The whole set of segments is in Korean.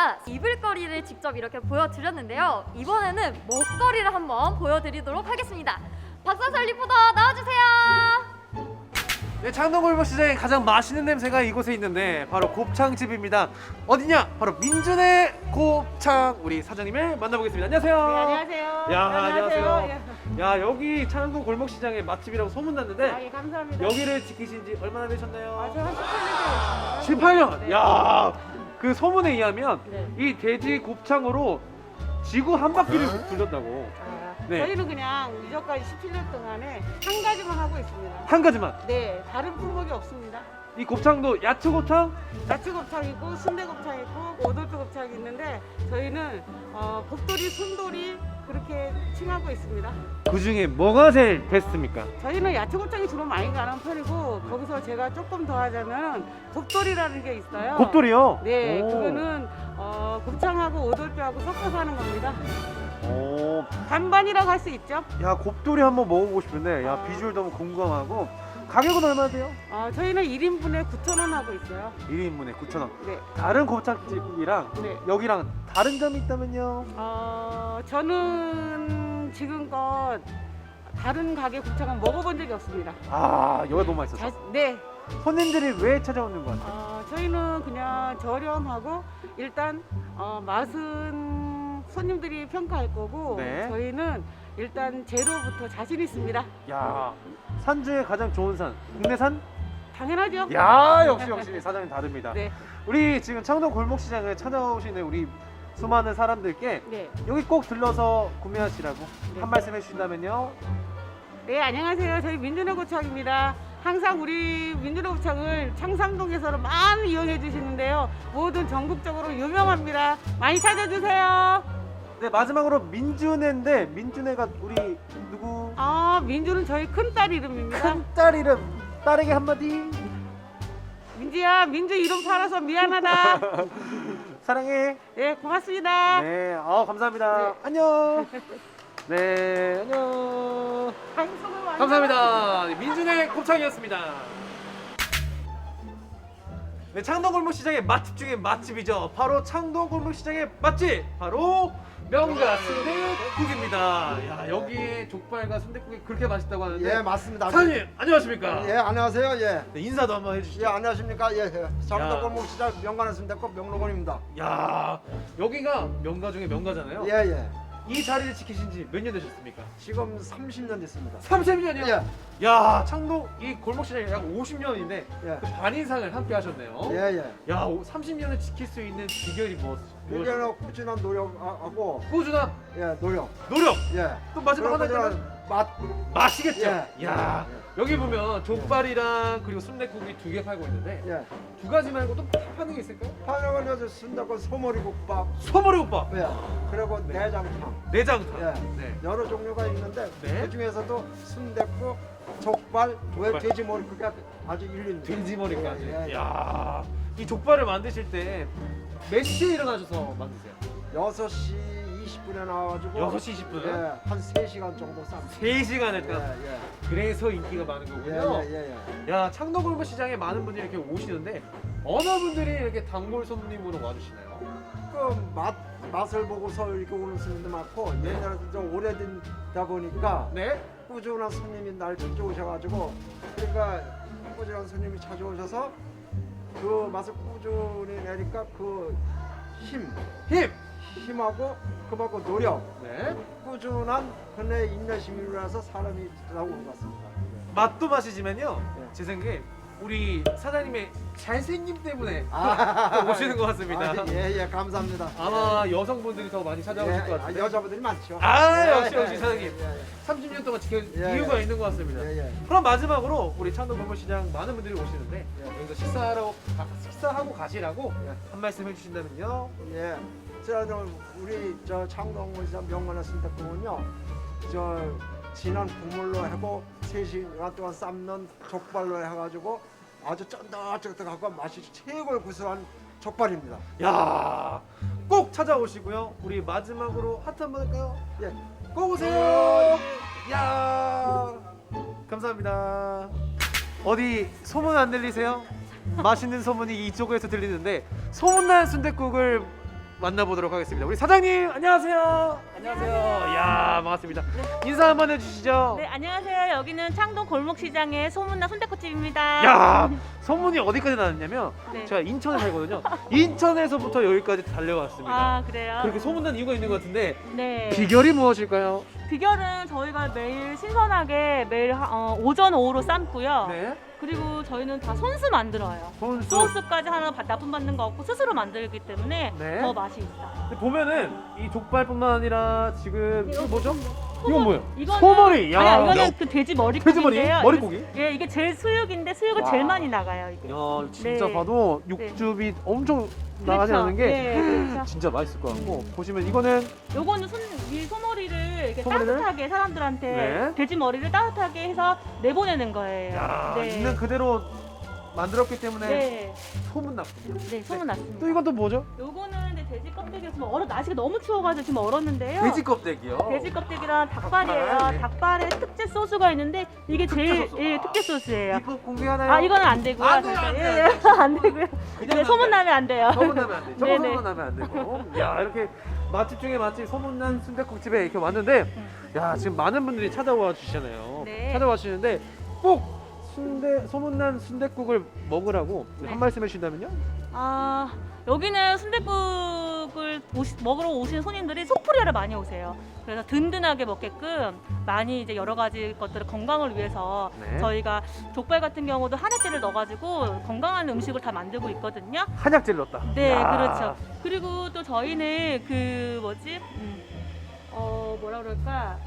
제가 이불거리를 직접 이렇게 보여드렸는데요. 이번에는 먹거리를 한번 보여드리도록 하겠습니다. 박사설 리포터 나와주세요. 네, 창동골목 시장에 가장 맛있는 냄새가 이곳에 있는데 바로 곱창집입니다. 어디냐? 바로 민준의 곱창 우리 사장님을 만나보겠습니다. 안녕하세요. 네, 안녕하세요. 야, 안녕하세요. 예. 야, 여기 창동 골목 시장의 맛집이라고 소문났는데 아, 예, 감사합니다. 여기를 지키신 지 얼마나 아, 되셨나요? 저한 18년 18년. 네. 야, 그 소문에 의하면 네. 이 돼지 곱창으로 지구 한 바퀴를 돌렸다고. 아, 네. 저희는 그냥 이전까지 17년 동안에 한 가지만 하고 있습니다. 한 가지만. 네, 다른 품목이 없습니다. 이 곱창도 야채 곱창? 야채 곱창 있고 순대 곱창 있고 오돌뼈 곱창이 있는데 저희는 어, 곱돌이, 순돌이 그렇게 칭하고 있습니다. 그 중에 뭐가 제일 베스트입니까? 저희는 야채 곱창이 주로 많이 가는 편이고 거기서 제가 조금 더 하자면 곱돌이라는 게 있어요. 곱돌이요? 네, 오. 그거는 어, 곱창하고 오돌뼈하고 섞어서 하는 겁니다. 오. 반반이라고 할 수 있죠. 야 곱돌이 한번 먹어보고 싶은데 야 아. 비주얼 너무 궁금하고 가격은 얼마 돼요? 어, 저희는 1인분에 9,000원 하고 있어요. 1인분에 9,000원 네. 다른 곱창집이랑 네. 여기랑 다른 점이 있다면요? 어, 저는 지금껏 다른 가게 곱창은 먹어본 적이 없습니다. 아 여기가 너무 맛있어서 자, 네. 손님들이 왜 찾아오는 것 같아요? 어, 저희는 그냥 저렴하고 일단 어, 맛은 손님들이 평가할 거고 네. 저희는 일단 재료부터 자신 있습니다. 야 산 중에 가장 좋은 산 국내산? 당연하죠. 야 역시 역시 사장님 다릅니다 네. 우리 지금 창동 골목시장을 찾아오시는 우리 수많은 사람들께 네. 여기 꼭 들러서 구매하시라고 네. 한 말씀 해주신다면요 네, 안녕하세요. 저희 민준호 고창입니다. 항상 우리 민준호 고창을 창삼동에서는 많이 이용해 주시는데요. 모든 전국적으로 유명합니다. 많이 찾아주세요. 네 마지막으로 민준애인데 민준애가 우리 누구? 아, 민주는 저희 큰딸 이름입니다. 큰 딸 이름 딸에게 한마디. 민지야, 민주 이름 팔아서 미안하다. 사랑해. 네, 고맙습니다. 네 아, 감사합니다. 네. 안녕. 네 안녕. 방송을 많이 감사합니다. 민준의 곱창이었습니다. 네 창동 골목 시장의 맛집 중에 맛집이죠. 바로 창동 골목 시장의 맛집. 바로 명가 순대국입니다 야 여기에 족발과 순대국이 그렇게 맛있다고 하는데 예 맞습니다. 사장님 안녕하십니까 예 안녕하세요. 예. 네, 인사도 한번 예 해주시죠 안녕하십니까. 예. 예. 야. 장덕골목 시장 명관했습니다. 꼭 명록원입니다. 야 여기가 명가 중에 명가잖아요 예 예. 이 자리를 지키신 지 몇 년 되셨습니까? 지금 30년 됐습니다. 30년이요? 예. 야 창동 이 골목시장이 약 50년인데 예. 그 반인상을 함께 하셨네요 예 예. 야 30년을 지킬 수 있는 비결이 무엇? 무엇? 일년의 꾸준한 노력하고 꾸준한 예 노력. 노력 예. 또 마지막 하나 그리고 있다면 맛. 맛이겠죠 예. 야 예. 여기 보면 족발이랑 그리고 순대국이 두 개 팔고 있는데 예. 두 가지 말고 또 파는 게 있을까요? 파는 여자 순대국 소머리국밥. 소머리국밥 예. 그리고 네. 내장탕. 내장탕 예. 네. 여러 종류가 있는데 네. 그 중에서도 순대국, 족발, 왜 족발. 돼지 머리 그게 아주 일륜. 돼지 머리까지 예, 예. 야, 이 족발을 만드실 때 몇 시에 일어나셔서 만드세요? 6시 20분에 나와가지고 6시 20분? 예, 한 3시간 정도 쌈. 3시간 예, 했다 예. 그래서 인기가 많은 예, 거군요 예, 예, 예. 야 창덕골목 시장에 많은 분들이 이렇게 오시는데 어느 분들이 이렇게 단골 손님으로 와주시나요? 그 맛, 맛을 보고서 이렇게 오는 손님도 많고 옛날에 좀 오래된다 보니까 네. 꾸준한 손님이 날 찾아오셔가지고 그러니까 꾸준한 손님이 찾아오셔서 그 맛을 꾸준히 내니까 그 힘, 힘. 힘하고 그만큼 노력, 네. 꾸준한 그네 인내심이라서 사람이 나오는 것 같습니다. 맛도 맛이지만요. 네. 제 생각에 우리 사장님의 잘생김 때문에 아, 또 오시는 것 같습니다. 아, 예, 예, 감사합니다. 아마 여성분들이 더 많이 찾아오실 예, 것. 아, 여자분들이 많죠. 아, 예, 역시, 예, 역시 예, 사장님. 예, 예. 30년 동안 지켜 예, 이유가 예. 있는 것 같습니다. 예, 예. 그럼 마지막으로 우리 창동골목 시장 많은 분들이 오시는데 예. 여기서 식사하러 가- 식사하고 가시라고 예. 한 말씀 해주신다면요. 예. 저 우리 저 창동문시장 명관의 순대국은요. 저 진한 국물로 하고 3시간 동안 삶는 족발로 해가지고 아주 쫀득쫀득하고 맛이 최고의 구수한 족발입니다. 야, 꼭 찾아오시고요. 우리 마지막으로 하트 한번 할까요? 예. 꼭 오세요. 야, 감사합니다. 어디 소문 안 들리세요? 맛있는 소문이 이쪽에서 들리는데 소문난 순댓국을 만나보도록 하겠습니다. 우리 사장님 안녕하세요. 안녕하세요. 야 반갑습니다. 인사 한번 해주시죠. 네, 안녕하세요. 여기는 창동 골목시장의 소문난 순대국집입니다. 야 소문이 어디까지 나왔냐면 네. 제가 인천에 살거든요. 인천에서부터 여기까지 달려왔습니다. 아, 그래요? 그렇게 소문난 이유가 있는 것 같은데 네. 비결이 무엇일까요? 비결은 저희가 매일 신선하게 매일 하- 어, 오전 오후로 삶고요. 네. 그리고 저희는 다 손수 만들어요. 손수. 소스까지 하나 바- 납품 받는 거 없고 스스로 만들기 때문에 네. 더 맛이 있어요. 근데 보면은 이 족발뿐만 아니라 지금 이거 뭐죠? 이건 뭐예요? 이거는 소머리. 야. 아니, 이거는 그 돼지 머리국인데요. 돼지 머리? 머리고기? 예, 이게 제일 수육인데 수육을 와. 제일 많이 나가요. 이게. 야 진짜 네. 봐도 네. 육즙이 엄청 나가지 않는 게 네, 그렇죠. 진짜 맛있을 것 같고 보시면 이거는 요거는 손, 이 소머리를 이렇게 소머리를? 따뜻하게 사람들한테 네. 돼지 머리를 따뜻하게 해서 내보내는 거예요. 야 네. 있는 그대로 만들었기 때문에 네, 소문 났군요. 네, 소문 났습니다. 또 이건 또 뭐죠? 이제 돼지 껍데기가 지금 얼어 날씨가 너무 추워가지고 지금 얼었는데요. 돼지 껍데기요. 돼지 껍데기랑 닭발이에요. 닭발, 네. 닭발에 특제 소스가 있는데 이게 제일 소스. 예, 아. 특제 소스예요. 비법 공개하나요? 아 이거는 안 되고요. 안 돼요, 안 예, 돼요, 예, 안 되고요. 그냥 네, 소문 나면 안 돼요. 소문 나면 안 돼. 저거 네네. 소문 나면 안 되고. 야 이렇게 맛집 중에 맛집 소문난 순댓국 집에 이렇게 왔는데, 야 지금 많은 분들이 찾아와 주시잖아요. 네. 찾아와 주시는데 꼭 순대 소문난 순댓국을 먹으라고 네. 한 말씀 해주신다면요? 아 여기는 순댓국을 오시- 먹으러 오시는 손님들이 속풀이하러 많이 오세요. 그래서 든든하게 먹게끔 많이 이제 여러 가지 것들을 건강을 위해서 네. 저희가 족발 같은 경우도 한약재를 넣어가지고 건강한 음식을 다 만들고 있거든요. 한약재를 넣었다. 네, 야. 그렇죠. 그리고 또 저희는 그 뭐지? 음, 어 뭐라 그럴까?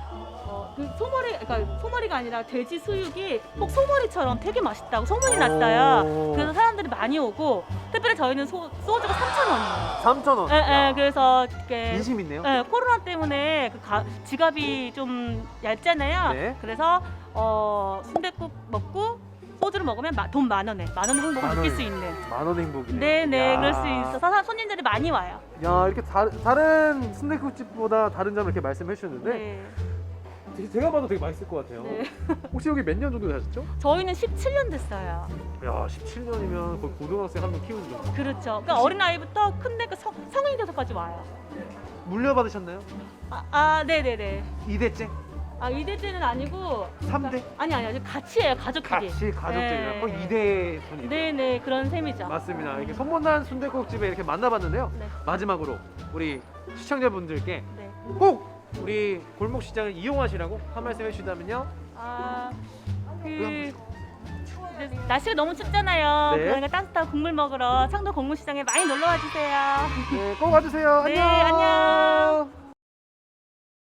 어, 그 소머리, 그러니까 소머리가 아니라 돼지 수육이 꼭 소머리처럼 되게 맛있다고 소문이 났어요. 오. 그래서 사람들이 많이 오고 특별히 저희는 소, 소주가 3,000원이에요. 3천 원. 예, 예, 그래서 이렇게 인심 있네요. 예, 코로나 때문에 그 가- 지갑이 좀 얇잖아요. 네. 그래서 어, 순댓국 먹고 소주를 먹으면 마- 돈 만 원에 만 원 행복을 만 느낄. 수 있는. 만 원 행복이네. 네네 야. 그럴 수 있어서 사- 손님들이 많이 와요. 야 이렇게 다, 다른 순댓국집보다 다른 점을 이렇게 말씀해 주셨는데 네. 되게- 제가 봐도 되게 맛있을 것 같아요. 네. 혹시 여기 몇 년 정도 되셨죠? 저희는 17년 됐어요. 야 17년이면 거의 고등학생 한 명 키우는 정도. 그렇죠. 그러니까 어린 아이부터 큰데 그 성, 성인이 돼서까지 와요. 물려받으셨나요? 아, 아 네네네. 2대째? 아 이대째는 아니고. 3대? 아니 아니 아니 같이 해요 가족끼리. 같이 가족들이랑 네. 거의 2대 손이. 네네 그런 셈이죠. 맞습니다. 이렇게 소문난 순댓국집에 이렇게 만나봤는데요. 네. 마지막으로 우리 시청자분들께 네. 꼭 우리 골목 시장을 이용하시라고 한 말씀 해주신다면요. 아그 왜 이제 날씨가 너무 춥잖아요. 네. 그러니까 따뜻한 국물 먹으러 창동 공무시장에 많이 놀러 와주세요. 네, 꼭 와주세요. 네. 안녕.